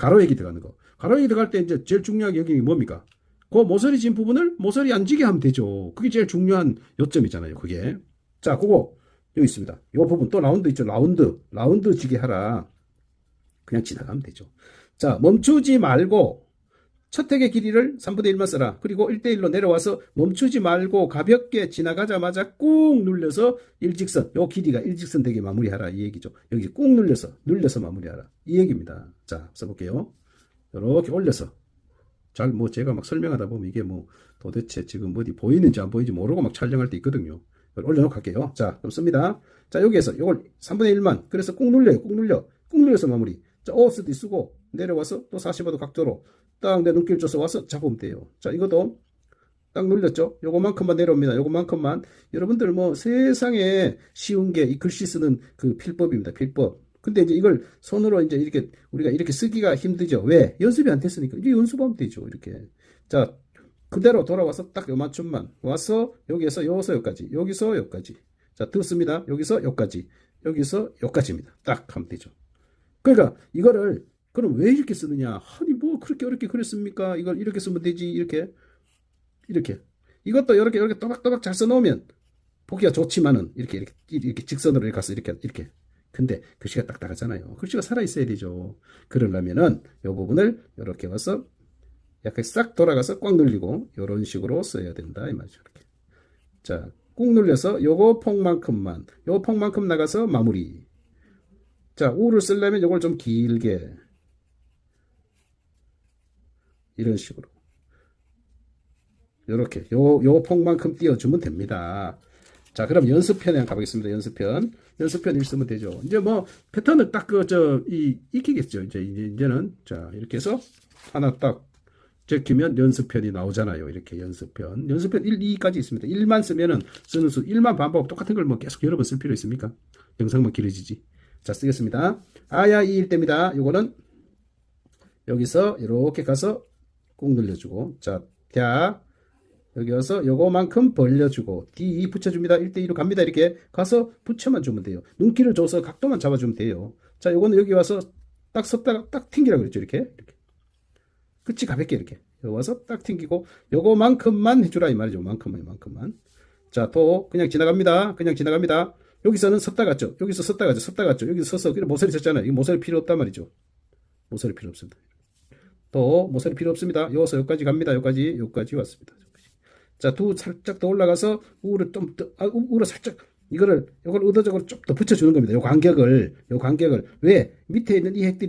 가로액이 들어가는 거. 가로액이 들어갈 때 이제 제일 중요하게 여기 뭡니까? 그 모서리 진 부분을 모서리 안 지게 하면 되죠. 그게 제일 중요한 요점이잖아요. 그게. 자, 그거 여기 있습니다. 이 부분 또 라운드 있죠. 라운드. 라운드 지게 하라. 그냥 지나가면 되죠. 자, 멈추지 말고 첫 획의 길이를 3분의 1만 써라. 그리고 1대1로 내려와서 멈추지 말고 가볍게 지나가자마자 꾹 눌려서 일직선, 요 길이가 일직선 되게 마무리하라. 이 얘기죠. 여기 꾹 눌려서, 눌려서 마무리하라. 이 얘기입니다. 자, 써볼게요. 이렇게 올려서. 잘, 뭐, 제가 막 설명하다 보면 이게 뭐, 도대체 지금 어디 보이는지 안 보이는지 모르고 막 촬영할 때 있거든요. 이걸 올려놓고 할게요. 자, 그럼 씁니다. 자, 여기에서 요걸 3분의 1만. 그래서 꾹 눌려요. 꾹 눌려. 꾹 눌려서 마무리. 자, 오스디 쓰고, 내려와서 또 45도 각도로 딱 내 눈길 줘서 와서 잡으면 돼요. 자, 이것도 딱 눌렸죠? 요거만큼만 내려옵니다. 요거만큼만. 여러분들 뭐 세상에 쉬운 게 이 글씨 쓰는 그 필법입니다. 필법. 근데 이제 이걸 손으로 이제 이렇게 우리가 이렇게 쓰기가 힘들죠. 왜? 연습이 안 됐으니까. 이제 연습하면 되죠. 이렇게. 자, 그대로 돌아와서 딱 요만큼만 와서 여기에서 여기서 여기까지. 여기서 여기까지. 자, 듣습니다. 여기서 여기까지. 여기서 여기까지입니다. 딱 하면 되죠. 그러니까 이거를 그럼 왜 이렇게 쓰느냐? 아니 뭐 그렇게 어렵게 그랬습니까? 이걸 이렇게 쓰면 되지 이렇게 이렇게 이것도 이렇게 이렇게 또박또박 잘 써놓으면 보기가 좋지만은 이렇게 이렇게 이렇게 직선으로 이렇게 가서 이렇게 이렇게 근데 글씨가 딱딱하잖아요. 글씨가 살아 있어야 되죠. 그러려면은 이 부분을 이렇게 와서 약간 싹 돌아가서 꽉 눌리고 이런 식으로 써야 된다 이 말이죠. 이렇게 자, 꾹 눌려서 요거 폭만큼만 요 폭만큼 나가서 마무리. 자, 우를 쓰려면 요걸 좀 길게 이런 식으로 요렇게 요, 요 폭만큼 띄워주면 됩니다. 자, 그럼 연습편에 한번 가보겠습니다. 연습편. 연습편 일 쓰면 되죠. 이제 뭐 패턴을 딱 그 저 이 익히겠죠. 이제 이제 이제 는 자 이렇게 해서 하나 딱 제키면 연습편이 나오잖아요. 이렇게 연습편. 연습편 1, 2까지 있습니다. 1만 쓰면은 쓰는 수 1만 반복 똑같은 걸 뭐 계속 여러 번 쓸 필요 있습니까? 영상만 길어지지. 자, 쓰겠습니다. 아야 2일 때입니다. 요거는 여기서 이렇게 가서 꾹 눌러주고 자, 야 여기 와서 요거만큼 벌려주고 D 붙여줍니다. 1대2로 갑니다. 이렇게 가서 붙여만 주면 돼요. 눈길을 줘서 각도만 잡아주면 돼요. 자, 요거는 여기 와서 딱 섰다가 딱 튕기라 그랬죠. 이렇게. 이렇게. 끝이 가볍게 이렇게. 여기 와서 딱 튕기고 요거만큼만 해주라 이 말이죠. 만큼만, 만큼만. 자, 또 그냥 지나갑니다. 그냥 지나갑니다. 여기서는 섰다 갔죠. 여기서 섰다 갔죠. 섰다 갔죠. 여기서 서서 그래 모서리 섰잖아요. 이 모서리 필요 없단 말이죠. 모서리 필요 없습니다. 또 모서리 필요 없습니다. 여기서 여기까지 갑니다. 여기까지 여기까지 왔습니다. 자, 두 살짝 더 올라가서 우를 좀 더, 아, 우를 살짝 이거를 이걸 의도적으로 좀 더 붙여주는 겁니다. 요 간격을 요 간격을 왜 밑에 있는 이 핵들이